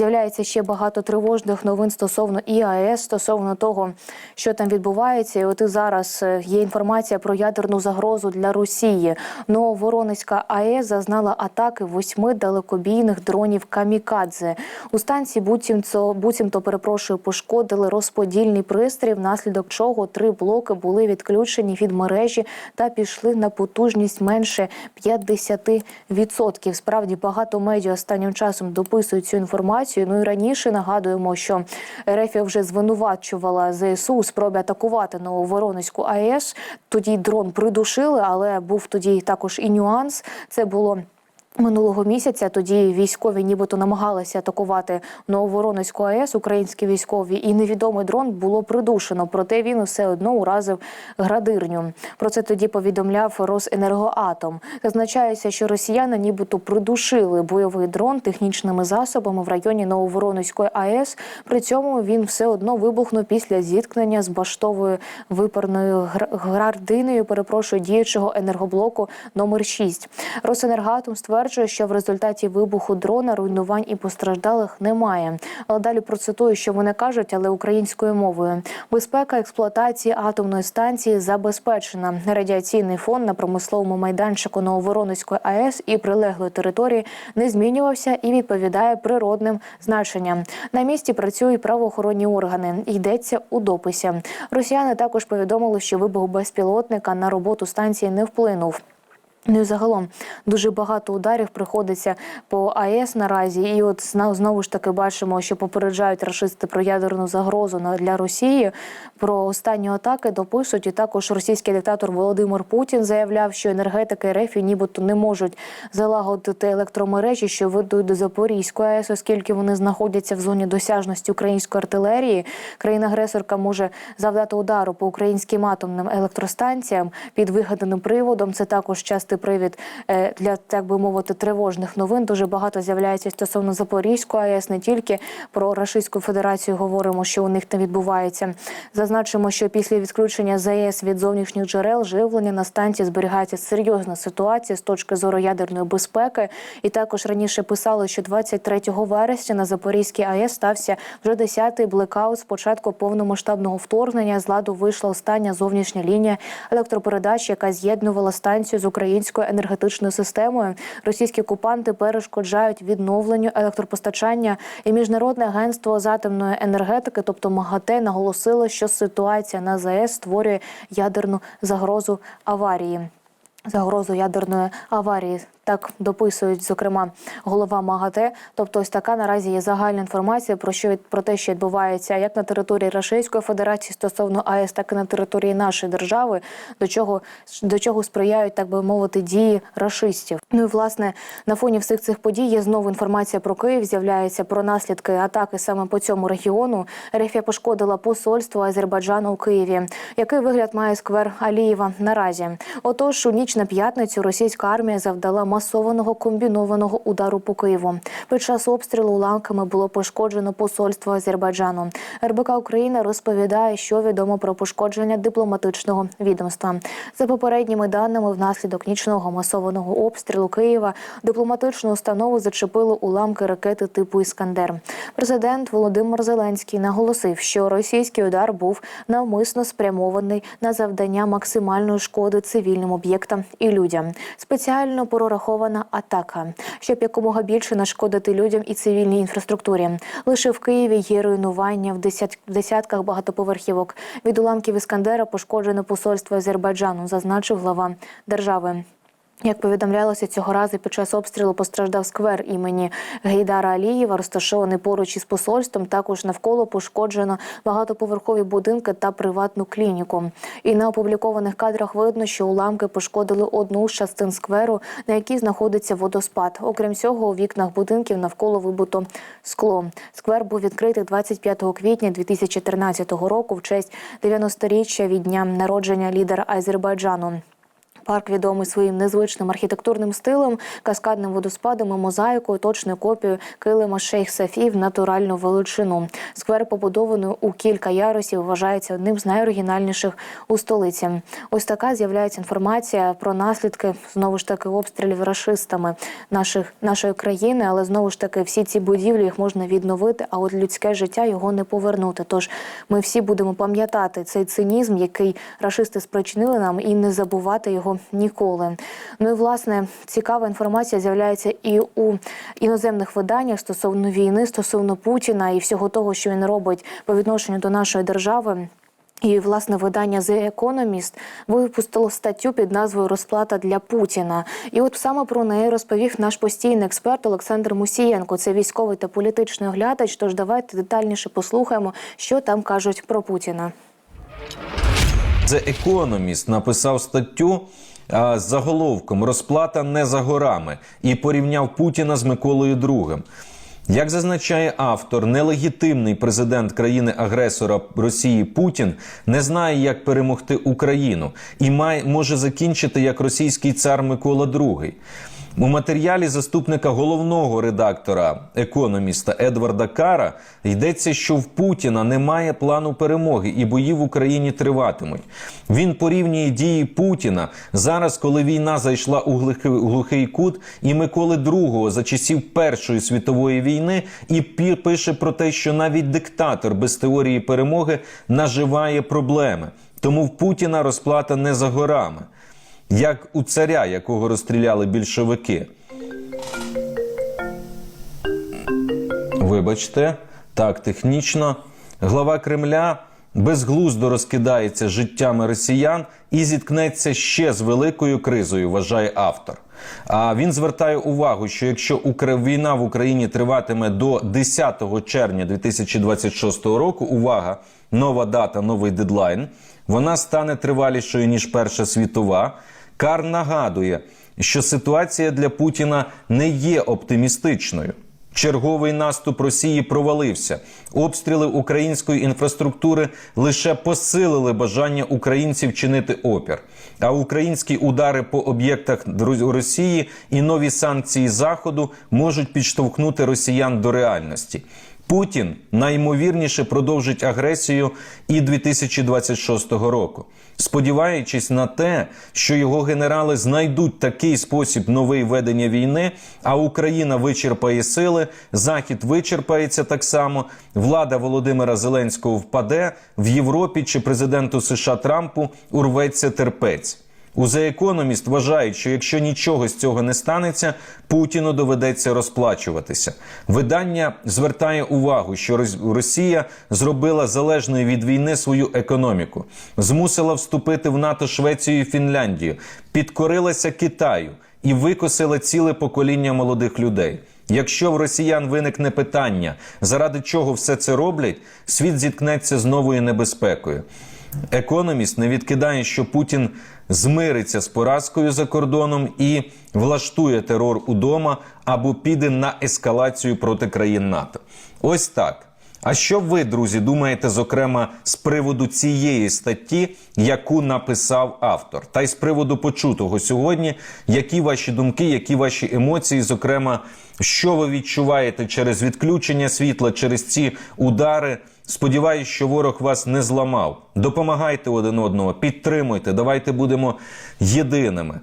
З'являється ще багато тривожних новин стосовно ІАЕС, стосовно того, що там відбувається. І от і зараз е, є інформація про ядерну загрозу для Росії. Нововоронецька АЕС зазнала атаки восьми далекобійних дронів камікадзе. У станції буцімто, буцімто перепрошую, пошкодили розподільний пристрій, внаслідок чого три блоки були відключені від мережі та пішли на потужність менше 50%. Справді багато медіа останнім часом дописують цю інформацію. Ну і раніше нагадуємо, що РФ вже звинувачувала ЗСУ у спробі атакувати Нововоронецьку АЕС. Тоді дрон придушили, але був тоді також і нюанс. Це було. Минулого місяця тоді військові нібито намагалися атакувати Нововоронезьку АЕС, українські військові, і невідомий дрон було придушено. Проте він усе одно уразив градирню. Про це тоді повідомляв Росенергоатом. Зазначається, що росіяни нібито придушили бойовий дрон технічними засобами в районі Нововоронезької АЕС. При цьому він все одно вибухнув після зіткнення з баштовою випарною гр- градиною. Перепрошую діючого енергоблоку номер 6 Росенергоатом стверджує, що в результаті вибуху дрона руйнувань і постраждалих немає. Але далі процитую, що вони кажуть, але українською мовою. Безпека експлуатації атомної станції забезпечена. Радіаційний фон на промисловому майданчику Нововоронезької АЕС і прилеглої території не змінювався і відповідає природним значенням. На місці працюють правоохоронні органи. Йдеться у дописі. Росіяни також повідомили, що вибух безпілотника на роботу станції не вплинув. Ну і загалом дуже багато ударів приходиться по АЕС наразі, і от знову ж таки бачимо, що попереджають рашисти про ядерну загрозу для Росії. Про останні атаки допишуть. І також російський диктатор Володимир Путін заявляв, що енергетики РФ нібито не можуть залагодити електромережі, що ведуть до Запорізької АЕС, оскільки вони знаходяться в зоні досяжності української артилерії. Країна-агресорка може завдати удару по українським атомним електростанціям під вигаданим приводом. Це також частий привід е, для так би мовити тривожних новин. Дуже багато з'являється стосовно Запорізької АЕС, не тільки про Російську Федерацію говоримо, що у них там відбувається. Зазначимо, що після відключення ЗАЕС від зовнішніх джерел живлення на станції зберігається серйозна ситуація з точки зору ядерної безпеки. І також раніше писали, що 23 вересня на Запорізькій АЕС стався вже 10-й блекаут. з початку повномасштабного вторгнення з ладу вийшла остання зовнішня лінія електропередач, яка з'єднувала станцію з українською енергетичною системою. Російські окупанти перешкоджають відновленню електропостачання. І міжнародне агентство з атомної енергетики, тобто МАГАТЕ, наголосило, що ситуація на ЗАЕС створює ядерну загрозу аварії. Загрозу ядерної аварії так дописують, зокрема, голова МАГАТЕ. Тобто, ось така наразі є загальна інформація про що про те, що відбувається як на території Російської Федерації стосовно АЕС, так і на території нашої держави, до чого до чого сприяють, так би мовити, дії рашистів. Ну і власне на фоні всіх цих подій є знову інформація про Київ. З'являється про наслідки атаки саме по цьому регіону. Рефія пошкодила посольство Азербайджану у Києві. Який вигляд має сквер Алієва наразі? Отож, у ніч на п'ятницю російська армія завдала масованого комбінованого удару по Києву. Під час обстрілу уламками було пошкоджено посольство Азербайджану. РБК Україна розповідає, що відомо про пошкодження дипломатичного відомства. За попередніми даними, внаслідок нічного масованого обстрілу Києва дипломатичну установу зачепили уламки ракети типу Іскандер. Президент Володимир Зеленський наголосив, що російський удар був навмисно спрямований на завдання максимальної шкоди цивільним об'єктам і людям. Спеціально прорахована атака, щоб якомога більше нашкодити людям і цивільній інфраструктурі. Лише в Києві є руйнування в десятках багатоповерхівок. Від уламків Іскандера пошкоджено посольство Азербайджану, зазначив глава держави. Як повідомлялося цього разу, під час обстрілу постраждав сквер імені Гейдара Алієва, розташований поруч із посольством. Також навколо пошкоджено багатоповерхові будинки та приватну клініку. І на опублікованих кадрах видно, що уламки пошкодили одну з частин скверу, на якій знаходиться водоспад. Окрім цього, у вікнах будинків навколо вибуто скло. Сквер був відкритий 25 квітня 2013 року в честь 90-річчя від дня народження лідера Азербайджану. Парк відомий своїм незвичним архітектурним стилем, каскадним водоспадом і мозаїкою, точною копією килима Шейх Сафі в натуральну величину. Сквер, побудований у кілька ярусів, вважається одним з найоригінальніших у столиці. Ось така з'являється інформація про наслідки знову ж таки обстрілів рашистами наших нашої країни, але знову ж таки всі ці будівлі їх можна відновити, а от людське життя його не повернути. Тож ми всі будемо пам'ятати цей цинізм, який рашисти спричинили нам, і не забувати його ніколи. Ну і власне цікава інформація з'являється і у іноземних виданнях стосовно війни, стосовно Путіна і всього того, що він робить по відношенню до нашої держави. І власне видання The Economist випустило статтю під назвою Розплата для Путіна. І от саме про неї розповів наш постійний експерт Олександр Мусієнко. Це військовий та політичний оглядач. Тож давайте детальніше послухаємо, що там кажуть про Путіна. The Economist написав статтю з заголовком Розплата не за горами і порівняв Путіна з Миколою II. Як зазначає автор, нелегітимний президент країни-агресора Росії Путін не знає, як перемогти Україну і має, може закінчити як російський цар Микола II. У матеріалі заступника головного редактора економіста Едварда Кара йдеться, що в Путіна немає плану перемоги і бої в Україні триватимуть. Він порівнює дії Путіна зараз, коли війна зайшла у глухий, кут, і Миколи II за часів Першої світової війни, і пише про те, що навіть диктатор без теорії перемоги наживає проблеми. Тому в Путіна розплата не за горами як у царя, якого розстріляли більшовики. Вибачте, так технічно. Глава Кремля безглуздо розкидається життями росіян і зіткнеться ще з великою кризою, вважає автор. А він звертає увагу, що якщо війна в Україні триватиме до 10 червня 2026 року, увага, нова дата, новий дедлайн, вона стане тривалішою ніж Перша світова. Кар нагадує, що ситуація для Путіна не є оптимістичною. Черговий наступ Росії провалився. Обстріли української інфраструктури лише посилили бажання українців чинити опір. А українські удари по об'єктах Росії і нові санкції Заходу можуть підштовхнути росіян до реальності. Путін найімовірніше продовжить агресію і 2026 року, сподіваючись на те, що його генерали знайдуть такий спосіб новий ведення війни, а Україна вичерпає сили, Захід вичерпається так само. Влада Володимира Зеленського впаде в Європі чи президенту США Трампу урветься терпець. У The Economist вважають, що якщо нічого з цього не станеться, Путіну доведеться розплачуватися. Видання звертає увагу, що Рос- Росія зробила залежною від війни свою економіку, змусила вступити в НАТО Швецію і Фінляндію, підкорилася Китаю і викосила ціле покоління молодих людей. Якщо в росіян виникне питання, заради чого все це роблять, світ зіткнеться з новою небезпекою. Економіст не відкидає, що Путін змириться з поразкою за кордоном і влаштує терор удома або піде на ескалацію проти країн НАТО. Ось так. А що ви, друзі, думаєте, зокрема, з приводу цієї статті, яку написав автор, та й з приводу почутого сьогодні, які ваші думки, які ваші емоції, зокрема, що ви відчуваєте через відключення світла, через ці удари? Сподіваюсь, що ворог вас не зламав. Допомагайте один одного, підтримуйте, давайте будемо єдиними.